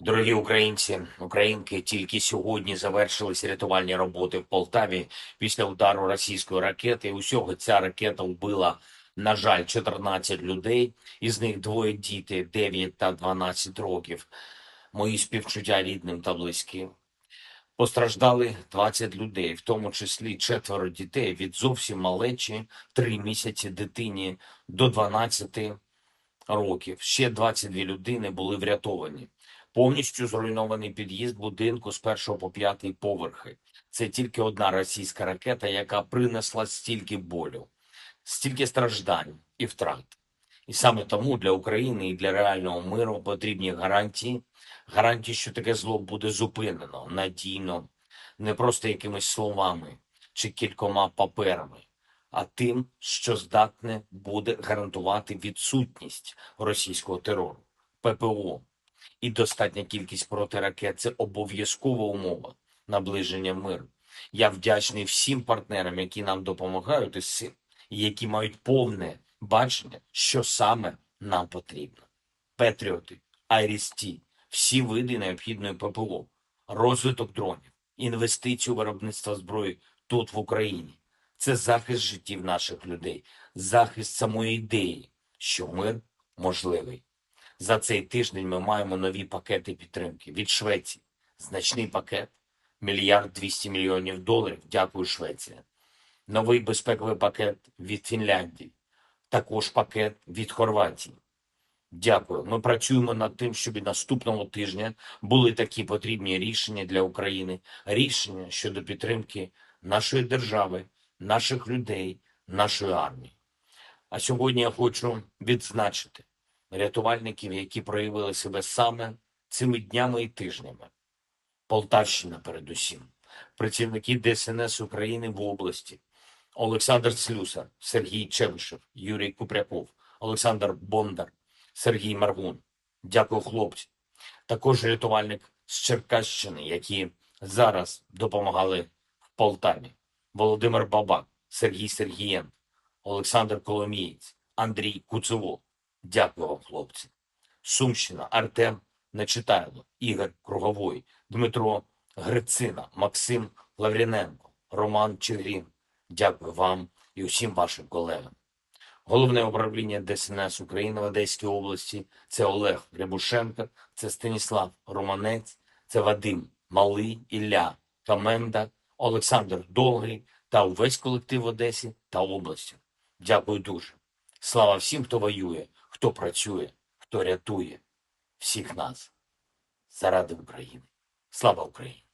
Дорогі українці, українки, тільки сьогодні завершились рятувальні роботи в Полтаві після удару російської ракети. Усього ця ракета вбила, на жаль, 14 людей, із них двоє діти 9 та 12 років. Мої співчуття рідним та близьким. Постраждали 20 людей, в тому числі четверо дітей від зовсім малечі, 3 місяці дитині до 12 років. Ще 22 людини були врятовані. Повністю зруйнований під'їзд будинку з першого по п'ятий поверхи. Це тільки одна російська ракета, яка принесла стільки болю, стільки страждань і втрат. І саме тому для України і для реального миру потрібні гарантії, гарантії, що таке зло буде зупинено надійно, не просто якимись словами чи кількома паперами, а тим, що здатне буде гарантувати відсутність російського терору, ППО і достатня кількість протиракет це обов'язкова умова наближення миру. Я вдячний всім партнерам, які нам допомагають із цим, і які мають повне бачення, що саме нам потрібно. Петріоти, Айріс-Ті, всі види необхідної ППО, розвиток дронів, інвестиції у виробництво зброї тут в Україні. Це захист життів наших людей, захист самої ідеї, що мир можливий. За цей тиждень ми маємо нові пакети підтримки від Швеції. Значний пакет мільярд 200 мільйонів доларів. Дякую, Швеція. Новий безпековий пакет від Фінляндії. Також пакет від Хорватії. Дякую. Ми працюємо над тим, щоб і наступного тижня були такі потрібні рішення для України, рішення щодо підтримки нашої держави, наших людей, нашої армії. А сьогодні я хочу відзначити рятувальників, які проявили себе саме цими днями і тижнями. Полтавщина передусім, працівники ДСНС України в області, Олександр Слюсар, Сергій Чевишев, Юрій Купряков, Олександр Бондар, Сергій Маргун. Дякую, хлопці. Також рятувальник з Черкащини, які зараз допомагали в Полтаві. Володимир Бабак, Сергій Сергієнко, Олександр Коломієць, Андрій Куцево. Дякую вам, хлопці. Сумщина, Артем Нечитайло, Ігор Круговой, Дмитро Грицина, Максим Лавріненко, Роман Чигрін. Дякую вам і усім вашим колегам. Головне управління ДСНС України в Одеській області це Олег Рябушенко, це Станіслав Романець, це Вадим Малий, Ілля Каменда, Олександр Довгий та увесь колектив Одесі та області. Дякую дуже. Слава всім, хто воює, хто працює, хто рятує всіх нас заради України. Слава Україні!